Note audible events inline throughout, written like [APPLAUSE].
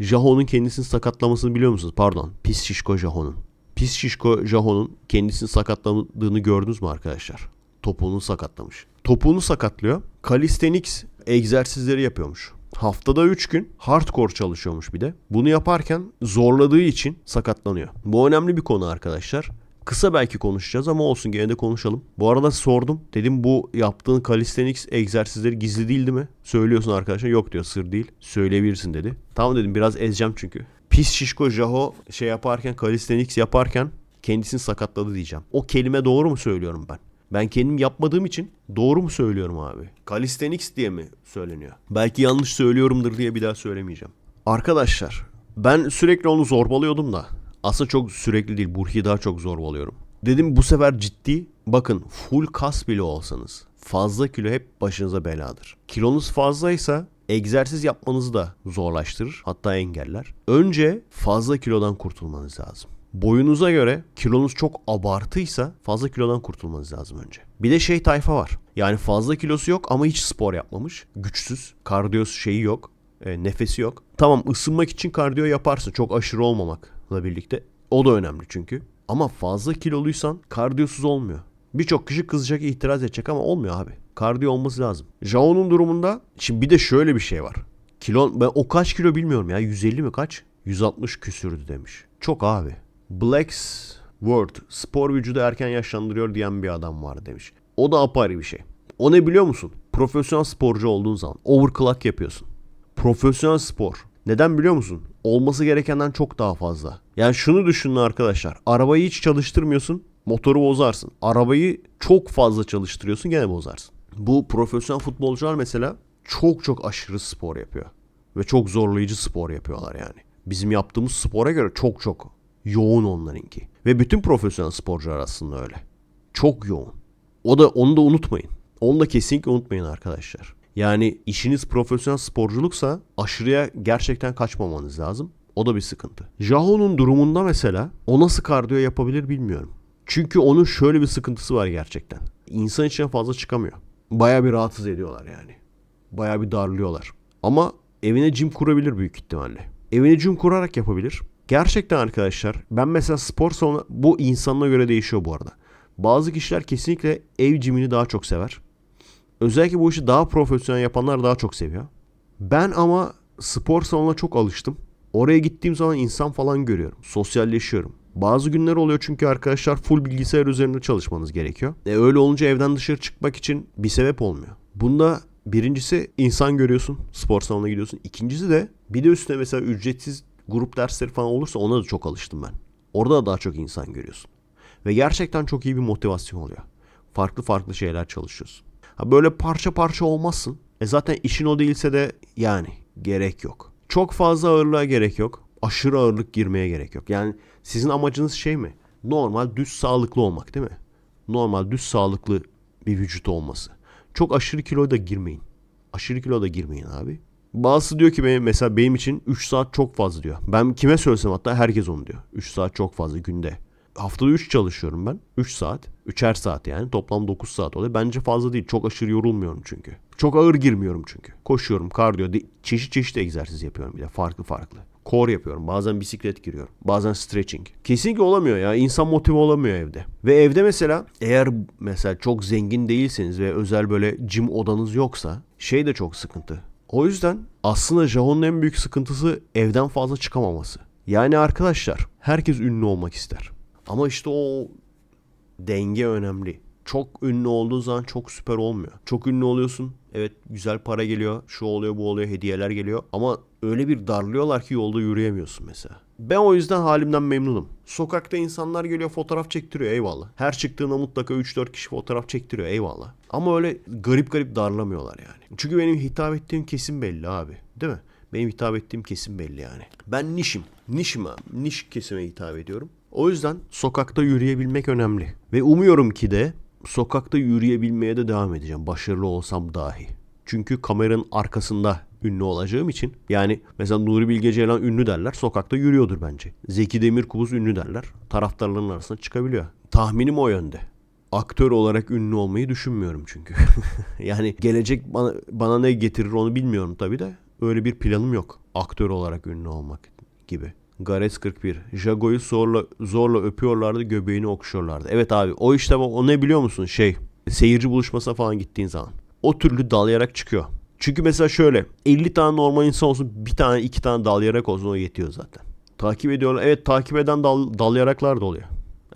Jaho'nun kendisini sakatlamasını biliyor musunuz? Pardon. Pis şişko Jaho'nun. Pis şişko Jaho'nun kendisini sakatladığını gördünüz mü arkadaşlar? Topuğunu sakatlamış. Topuğunu sakatlıyor. Calisthenics egzersizleri yapıyormuş. Haftada 3 gün hardcore çalışıyormuş bir de. Bunu yaparken zorladığı için sakatlanıyor. Bu önemli bir konu arkadaşlar. Kısa belki konuşacağız ama olsun gene de konuşalım. Bu arada sordum. Dedim bu yaptığın calisthenics egzersizleri gizli değildi mi? Söylüyorsun arkadaşlar. Yok diyor sır değil. Söyleyebilirsin dedi. Tamam dedim biraz ezeceğim çünkü. Pis şişko Jaho şey yaparken calisthenics yaparken kendisini sakatladı diyeceğim. O kelime doğru mu söylüyorum ben? Ben kendim yapmadığım için doğru mu söylüyorum abi? Calisthenics diye mi söyleniyor? Belki yanlış söylüyorumdur diye bir daha söylemeyeceğim. Arkadaşlar ben sürekli onu zorbalıyordum da aslında çok sürekli değil Burhi'yi daha çok zorbalıyorum. Dedim bu sefer ciddi bakın full kas bile olsanız fazla kilo hep başınıza beladır. Kilonuz fazlaysa egzersiz yapmanızı da zorlaştırır hatta engeller. Önce fazla kilodan kurtulmanız lazım. Boyunuza göre kilonuz çok abartıysa fazla kilodan kurtulmanız lazım önce. Bir de şey tayfa var. Yani fazla kilosu yok ama hiç spor yapmamış. Güçsüz. Kardiyosu şeyi yok. e, nefesi yok. Tamam ısınmak için kardiyo yaparsın. Çok aşırı olmamakla birlikte. O da önemli çünkü. Ama fazla kiloluysan kardiyosuz olmuyor. Birçok kişi kızacak, itiraz edecek ama olmuyor abi. Kardiyo olması lazım. Jao'nun durumunda şimdi bir de şöyle bir şey var. Kilo ben o kaç kilo bilmiyorum ya. 150 mi kaç? 160 küsürdü demiş. Çok abi. Black's Word spor vücudu erken yaşlandırıyor diyen bir adam var demiş. O da apayrı bir şey. O ne biliyor musun? Profesyonel sporcu olduğun zaman overclock yapıyorsun. Profesyonel spor. Neden biliyor musun? Olması gerekenden çok daha fazla. Yani şunu düşünün arkadaşlar. Arabayı hiç çalıştırmıyorsun. Motoru bozarsın. Arabayı çok fazla çalıştırıyorsun gene bozarsın. Bu profesyonel futbolcular mesela çok çok aşırı spor yapıyor. Ve çok zorlayıcı spor yapıyorlar yani. Bizim yaptığımız spora göre çok çok yoğun onlarınki. Ve bütün profesyonel sporcular aslında öyle. Çok yoğun. O da onu da unutmayın. Onu da kesinlikle unutmayın arkadaşlar. Yani işiniz profesyonel sporculuksa aşırıya gerçekten kaçmamanız lazım. O da bir sıkıntı. Jaho'nun durumunda mesela o nasıl kardiyo yapabilir bilmiyorum. Çünkü onun şöyle bir sıkıntısı var gerçekten. İnsan içine fazla çıkamıyor. Baya bir rahatsız ediyorlar yani. Baya bir darlıyorlar. Ama evine jim kurabilir büyük ihtimalle. Evine jim kurarak yapabilir. Gerçekten arkadaşlar ben mesela spor salonu bu insanına göre değişiyor bu arada. Bazı kişiler kesinlikle ev jimini daha çok sever. Özellikle bu işi daha profesyonel yapanlar daha çok seviyor. Ben ama spor salonuna çok alıştım. Oraya gittiğim zaman insan falan görüyorum. Sosyalleşiyorum. Bazı günler oluyor çünkü arkadaşlar full bilgisayar üzerinde çalışmanız gerekiyor. E öyle olunca evden dışarı çıkmak için bir sebep olmuyor. Bunda birincisi insan görüyorsun. Spor salonuna gidiyorsun. İkincisi de bir de üstüne mesela ücretsiz grup dersleri falan olursa ona da çok alıştım ben. Orada da daha çok insan görüyorsun. Ve gerçekten çok iyi bir motivasyon oluyor. Farklı farklı şeyler çalışıyorsun. Ha böyle parça parça olmazsın. E zaten işin o değilse de yani gerek yok. Çok fazla ağırlığa gerek yok. Aşırı ağırlık girmeye gerek yok. Yani sizin amacınız şey mi? Normal düz sağlıklı olmak değil mi? Normal düz sağlıklı bir vücut olması. Çok aşırı kiloya da girmeyin. Aşırı kilo da girmeyin abi. Bazısı diyor ki benim mesela benim için 3 saat çok fazla diyor. Ben kime söylesem hatta herkes onu diyor. 3 saat çok fazla günde. Haftada 3 çalışıyorum ben. 3 saat. 3'er saat yani. Toplam 9 saat oluyor. Bence fazla değil. Çok aşırı yorulmuyorum çünkü. Çok ağır girmiyorum çünkü. Koşuyorum, kardiyo, çeşit çeşit egzersiz yapıyorum bir de. Farklı farklı. Core yapıyorum. Bazen bisiklet giriyorum. Bazen stretching. Kesinlikle olamıyor ya. İnsan motive olamıyor evde. Ve evde mesela eğer mesela çok zengin değilseniz ve özel böyle gym odanız yoksa şey de çok sıkıntı. O yüzden aslında Jaho'nun en büyük sıkıntısı evden fazla çıkamaması. Yani arkadaşlar herkes ünlü olmak ister. Ama işte o denge önemli. Çok ünlü olduğun zaman çok süper olmuyor. Çok ünlü oluyorsun. Evet güzel para geliyor. Şu oluyor bu oluyor hediyeler geliyor. Ama öyle bir darlıyorlar ki yolda yürüyemiyorsun mesela. Ben o yüzden halimden memnunum. Sokakta insanlar geliyor fotoğraf çektiriyor eyvallah. Her çıktığında mutlaka 3-4 kişi fotoğraf çektiriyor eyvallah. Ama öyle garip garip darlamıyorlar yani. Çünkü benim hitap ettiğim kesim belli abi. Değil mi? Benim hitap ettiğim kesim belli yani. Ben nişim. Nişim abi. Niş kesime hitap ediyorum. O yüzden sokakta yürüyebilmek önemli. Ve umuyorum ki de sokakta yürüyebilmeye de devam edeceğim. Başarılı olsam dahi. Çünkü kameranın arkasında ünlü olacağım için. Yani mesela Nuri Bilge Ceylan ünlü derler. Sokakta yürüyordur bence. Zeki Demirkubuz ünlü derler. Taraftarların arasına çıkabiliyor. Tahminim o yönde. Aktör olarak ünlü olmayı düşünmüyorum çünkü. [LAUGHS] yani gelecek bana, bana ne getirir onu bilmiyorum tabii de. Öyle bir planım yok. aktör olarak ünlü olmak gibi. Gares 41. Jago'yu zorla, zorla öpüyorlardı, göbeğini okşuyorlardı. Evet abi o işte o ne biliyor musun? Şey seyirci buluşmasına falan gittiğin zaman. O türlü dalayarak çıkıyor. Çünkü mesela şöyle 50 tane normal insan olsun bir tane iki tane dalayarak olsun o yetiyor zaten. Takip ediyorlar. Evet takip eden dal, dalayaraklar da oluyor.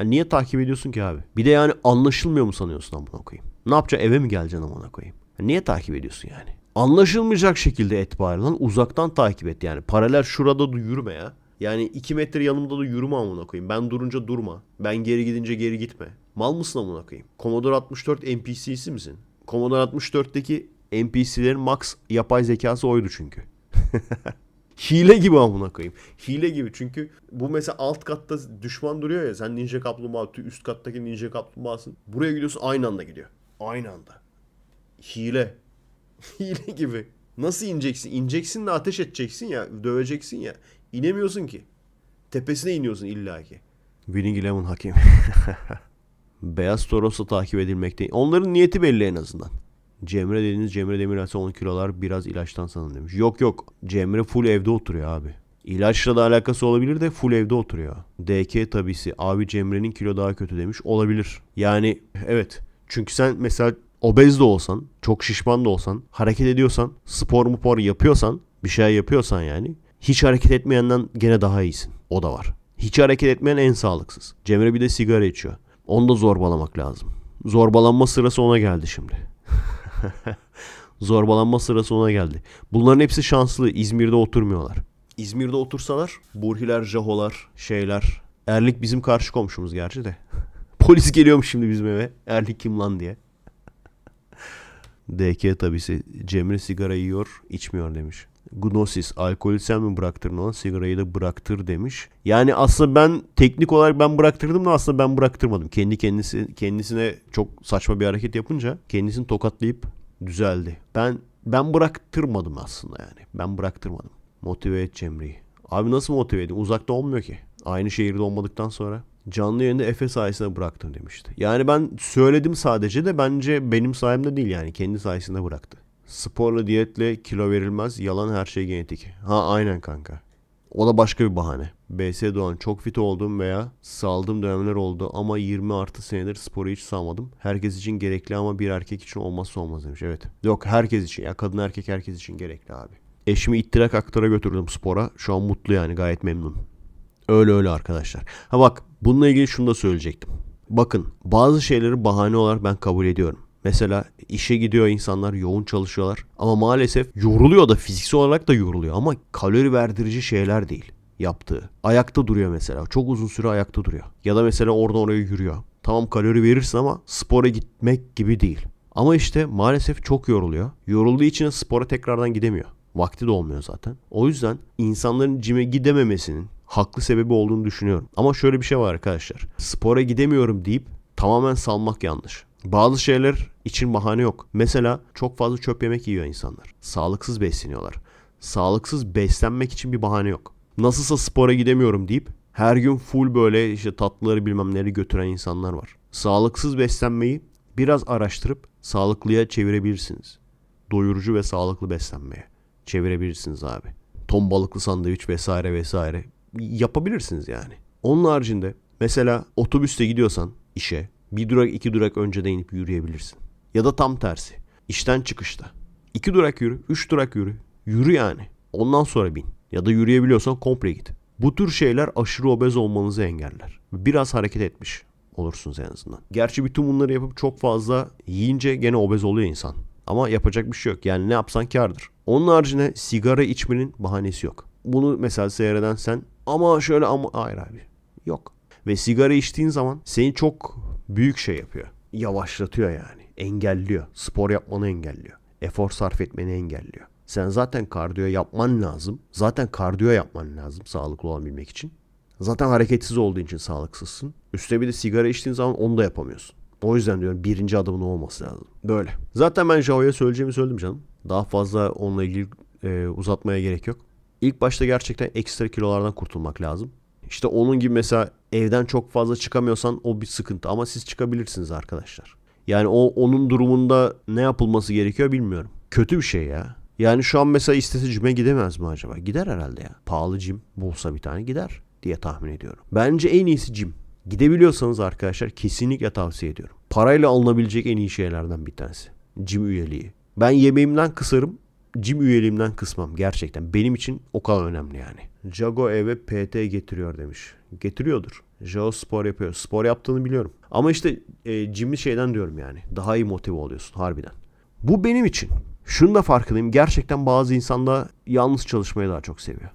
Yani niye takip ediyorsun ki abi? Bir de yani anlaşılmıyor mu sanıyorsun amına koyayım? Ne yapacaksın eve mi geleceksin amına koyayım? Yani niye takip ediyorsun yani? Anlaşılmayacak şekilde et bari lan. Uzaktan takip et yani. Paralel şurada da yürüme ya. Yani 2 metre yanımda da yürüme amına koyayım. Ben durunca durma. Ben geri gidince geri gitme. Mal mısın amına koyayım? Commodore 64 NPC'si misin? Commodore 64'teki NPC'lerin max yapay zekası oydu çünkü. [LAUGHS] Hile gibi amına koyayım. Hile gibi çünkü bu mesela alt katta düşman duruyor ya sen ninja kaplumbağa üst kattaki ninja kaplumbağasın. Buraya gidiyorsun aynı anda gidiyor. Aynı anda. Hile. [LAUGHS] Hile gibi. Nasıl ineceksin? İneceksin de ateş edeceksin ya. Döveceksin ya. İnemiyorsun ki. Tepesine iniyorsun illaki. Winning Eleven hakem. [LAUGHS] Beyaz Toros'la takip edilmekte. Onların niyeti belli en azından. Cemre dediğiniz Cemre Demirel'se 10 kilolar biraz ilaçtan sanın demiş. Yok yok. Cemre full evde oturuyor abi. İlaçla da alakası olabilir de full evde oturuyor. DK tabisi abi Cemre'nin kilo daha kötü demiş. Olabilir. Yani evet. Çünkü sen mesela obez de olsan, çok şişman da olsan, hareket ediyorsan, spor mu spor yapıyorsan, bir şey yapıyorsan yani hiç hareket etmeyenden gene daha iyisin. O da var. Hiç hareket etmeyen en sağlıksız. Cemre bir de sigara içiyor. Onu da zorbalamak lazım. Zorbalanma sırası ona geldi şimdi. [LAUGHS] Zorbalanma sırası ona geldi. Bunların hepsi şanslı. İzmir'de oturmuyorlar. İzmir'de otursalar Burhiler, Jaholar, şeyler. Erlik bizim karşı komşumuz gerçi de. [LAUGHS] Polis geliyormuş şimdi bizim eve. Erlik kim lan diye. DK tabisi Cemre sigara yiyor, içmiyor demiş. Gnosis alkolü sen mi bıraktırdın ona sigarayı da bıraktır demiş. Yani aslında ben teknik olarak ben bıraktırdım da aslında ben bıraktırmadım. Kendi kendisi kendisine çok saçma bir hareket yapınca kendisini tokatlayıp düzeldi. Ben ben bıraktırmadım aslında yani. Ben bıraktırmadım. Motive et Cemre'yi. Abi nasıl motive edeyim? Uzakta olmuyor ki. Aynı şehirde olmadıktan sonra. Canlı yayında Efe sayesinde bıraktım demişti. Yani ben söyledim sadece de bence benim sayemde değil yani. Kendi sayesinde bıraktı. Sporla diyetle kilo verilmez. Yalan her şey genetik. Ha aynen kanka. O da başka bir bahane. BS Doğan çok fit oldum veya saldığım dönemler oldu ama 20 artı senedir sporu hiç salmadım. Herkes için gerekli ama bir erkek için olmazsa olmaz demiş. Evet. Yok herkes için ya kadın erkek herkes için gerekli abi. Eşimi ittirak aktora götürdüm spora. Şu an mutlu yani gayet memnun. Öyle öyle arkadaşlar. Ha bak bununla ilgili şunu da söyleyecektim. Bakın bazı şeyleri bahane olarak ben kabul ediyorum. Mesela işe gidiyor insanlar yoğun çalışıyorlar ama maalesef yoruluyor da fiziksel olarak da yoruluyor ama kalori verdirici şeyler değil yaptığı. Ayakta duruyor mesela. Çok uzun süre ayakta duruyor. Ya da mesela orada oraya yürüyor. Tamam kalori verirsin ama spora gitmek gibi değil. Ama işte maalesef çok yoruluyor. Yorulduğu için spora tekrardan gidemiyor. Vakti de olmuyor zaten. O yüzden insanların cime gidememesinin haklı sebebi olduğunu düşünüyorum. Ama şöyle bir şey var arkadaşlar. Spora gidemiyorum deyip tamamen salmak yanlış. Bazı şeyler için bahane yok. Mesela çok fazla çöp yemek yiyor insanlar. Sağlıksız besleniyorlar. Sağlıksız beslenmek için bir bahane yok. Nasılsa spora gidemiyorum deyip her gün full böyle işte tatlıları bilmem neleri götüren insanlar var. Sağlıksız beslenmeyi biraz araştırıp sağlıklıya çevirebilirsiniz. Doyurucu ve sağlıklı beslenmeye çevirebilirsiniz abi. Ton balıklı sandviç vesaire vesaire yapabilirsiniz yani. Onun haricinde mesela otobüste gidiyorsan işe bir durak iki durak önceden inip yürüyebilirsin. Ya da tam tersi. İşten çıkışta. İki durak yürü, üç durak yürü. Yürü yani. Ondan sonra bin. Ya da yürüyebiliyorsan komple git. Bu tür şeyler aşırı obez olmanızı engeller. Biraz hareket etmiş olursunuz en azından. Gerçi bütün bunları yapıp çok fazla yiyince gene obez oluyor insan. Ama yapacak bir şey yok. Yani ne yapsan kardır. Onun haricinde sigara içmenin bahanesi yok. Bunu mesela seyreden sen ama şöyle ama hayır abi. Yok. Ve sigara içtiğin zaman seni çok büyük şey yapıyor. Yavaşlatıyor yani. Engelliyor. Spor yapmanı engelliyor. Efor sarf etmeni engelliyor. Sen zaten kardiyo yapman lazım. Zaten kardiyo yapman lazım sağlıklı olabilmek için. Zaten hareketsiz olduğu için sağlıksızsın. Üstüne bir de sigara içtiğin zaman onu da yapamıyorsun. O yüzden diyorum birinci adımın olması lazım. Böyle. Zaten ben Jao'ya söyleyeceğimi söyledim canım. Daha fazla onunla ilgili e, uzatmaya gerek yok. İlk başta gerçekten ekstra kilolardan kurtulmak lazım. İşte onun gibi mesela evden çok fazla çıkamıyorsan o bir sıkıntı ama siz çıkabilirsiniz arkadaşlar. Yani o onun durumunda ne yapılması gerekiyor bilmiyorum. Kötü bir şey ya. Yani şu an mesela istese cime gidemez mi acaba? Gider herhalde ya. Pahalı cim bulsa bir tane gider diye tahmin ediyorum. Bence en iyisi cim. Gidebiliyorsanız arkadaşlar kesinlikle tavsiye ediyorum. Parayla alınabilecek en iyi şeylerden bir tanesi. Cim üyeliği. Ben yemeğimden kısarım. Cim üyeliğimden kısmam gerçekten. Benim için o kadar önemli yani. Jago eve PT getiriyor demiş. Getiriyordur. Jago spor yapıyor. Spor yaptığını biliyorum. Ama işte e, Jim'i şeyden diyorum yani. Daha iyi motive oluyorsun harbiden. Bu benim için. Şunu da farkındayım. Gerçekten bazı insanlar yalnız çalışmayı daha çok seviyor.